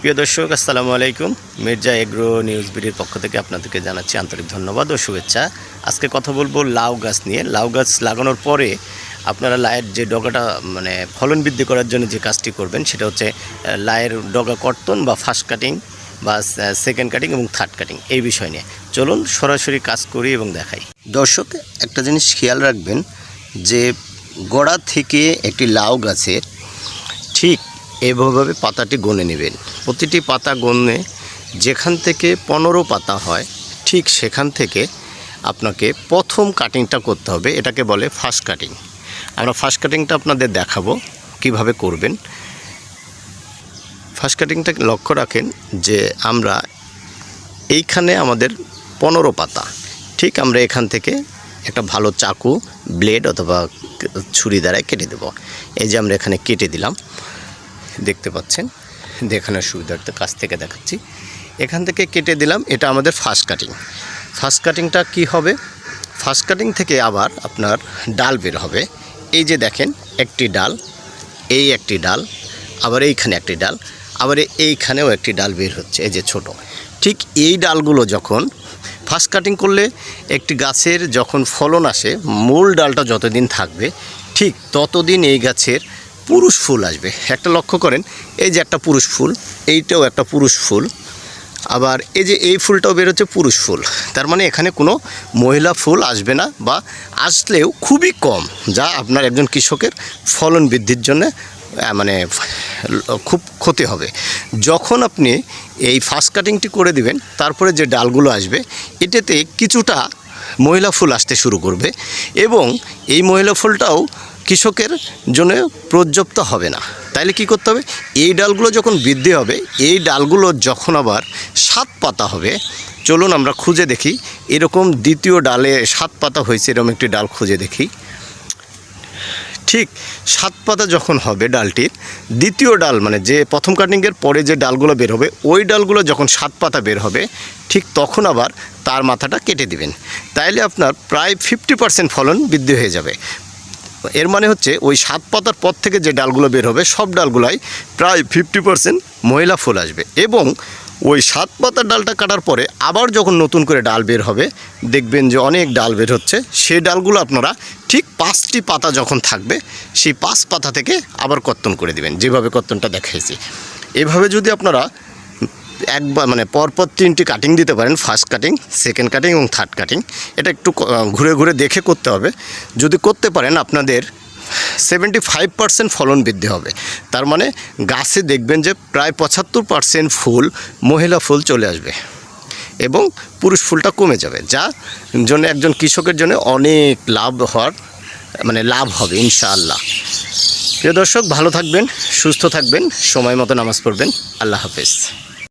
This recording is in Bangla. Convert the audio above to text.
প্রিয় দর্শক, আসসালামু আলাইকুম। মির্জা এগ্রো নিউজ বিডির পক্ষ থেকে আপনাদেরকে জানাচ্ছি আন্তরিক ধন্যবাদ ও শুভেচ্ছা। আজকে কথা বলব লাউ গাছ নিয়ে। লাউ গাছ লাগানোর পরে আপনারা লায়ের যে ডগাটা মানে ফলন বৃদ্ধি করার জন্য যে কাজটি করবেন, সেটা হচ্ছে লায়ের ডগা কর্তন বা ফার্স্ট কাটিং বা সেকেন্ড কাটিং এবং থার্ড কাটিং এই বিষয় নিয়ে। চলুন সরাসরি কাজ করি এবং দেখাই। দর্শক, একটা জিনিস খেয়াল রাখবেন যে গোড়া থেকে একটি লাউ গাছের ঠিক এভাবে পাতাটি গনে নেবেন। প্রতিটি পাতা গনে যেখান থেকে পনেরো পাতা হয়, ঠিক সেখান থেকে আপনাকে প্রথম কাটিংটা করতে হবে, এটাকে বলে ফার্স্ট কাটিং আমরা ফার্স্ট কাটিংটা আপনাদের দেখাবো কীভাবে করবেন। ফার্স্ট কাটিংটা লক্ষ্য রাখেন যে আমরা এইখানে আমাদের পনেরো পাতা, ঠিক আমরা এখান থেকে একটা ভালো চাকু ব্লেড অথবা ছুরি দ্বারাই কেটে দেব। এই যে আমরা এখানে কেটে দিলাম। দেখতে পাচ্ছেন। দেখানোর সুবিধার্থে কাছ থেকে দেখাচ্ছি। এখান থেকে কেটে দিলাম, এটা আমাদের ফার্স্ট কাটিং ফার্স্ট কাটিংটা কি হবে? ফার্স্ট কাটিং থেকে আবার আপনার ডাল বের হবে। এই যে দেখেন, একটি ডাল, এই একটি ডাল, আবার এইখানে একটি ডাল, আবার এইখানেও একটি ডাল বের হচ্ছে, এই যে ছোট। ঠিক এই ডালগুলো যখন ফার্স্ট কাটিং করলে একটি গাছের যখন ফলন আসে, মূল ডালটা যতদিন থাকবে, ঠিক ততদিন এই গাছের পুরুষ ফুল আসবে। একটা লক্ষ্য করেন, এই যে একটা পুরুষ ফুল, এইটাও একটা পুরুষ ফুল। আবার এই যে এই ফুলটাও বেরোচ্ছে পুরুষ ফুল। তার মানে এখানে কোনো মহিলা ফুল আসবে না বা আসলেও খুবই কম, যা আপনার একজন কৃষকের ফলন বৃদ্ধির জন্য মানে খুব ক্ষতি হবে। যখন আপনি এই ফার্স্ট কাটিংটি করে দিবেন, তারপরে যে ডালগুলো আসবে, এটাতে কিছুটা মহিলা ফুল আসতে শুরু করবে এবং এই মহিলা ফুলটাও কৃষকের জন্য পর্যাপ্ত হবে না। তাইলে কি করতে হবে? এই ডালগুলো যখন বৃদ্ধি হবে, এই ডালগুলো যখন আবার সাত পাতা হবে, চলুন আমরা খুঁজে দেখি। এরকম দ্বিতীয় ডালে সাত পাতা হয়েছে, এরকম একটি ডাল খুঁজে দেখি। ঠিক সাত পাতা যখন হবে ডালটির, দ্বিতীয় ডাল মানে যে প্রথম কাটিংয়ের পরে যে ডালগুলো বের হবে, ওই ডালগুলো যখন সাত পাতা বের হবে, ঠিক তখন আবার তার মাথাটা কেটে দিবেন। তাইলে আপনার প্রায় ফিফটি পার্সেন্ট ফলন বৃদ্ধি হয়ে যাবে। এর মানে হচ্ছে ওই সাত পাতার পর থেকে যে ডালগুলো বের হবে, সব ডালগুলাই প্রায় ফিফটি পার্সেন্ট মহিলা ফুল আসবে। এবং ওই সাত পাতার ডালটা কাটার পরে আবার যখন নতুন করে ডাল বের হবে, দেখবেন যে অনেক ডাল বের হচ্ছে। সেই ডালগুলো আপনারা ঠিক পাঁচটি পাতা যখন থাকবে, সেই পাঁচ পাতা থেকে আবার কর্তন করে দিবেন, যেভাবে কর্তনটা দেখাইছি। এভাবে যদি আপনারা একবার মানে পরপর তিনটি কাটিং দিতে পারেন ফার্স্ট কাটিং সেকেন্ড কাটিং এবং থার্ড কাটিং এটা একটু ঘুরে ঘুরে দেখে করতে হবে। যদি করতে পারেন, আপনাদের সেভেন্টি ফাইভ পার্সেন্ট ফলন বৃদ্ধি হবে। তার মানে গাছে দেখবেন যে প্রায় পঁচাত্তর পার্সেন্ট ফুল, মহিলা ফুল চলে আসবে এবং পুরুষ ফুলটা কমে যাবে, যা জন্য একজন কৃষকের জন্য অনেক লাভ হওয়ার মানে লাভ হবে, ইনশাআল্লাহ। প্রিয় দর্শক, ভালো থাকবেন, সুস্থ থাকবেন, সময় মতো নামাজ পড়বেন। আল্লাহ হাফেজ।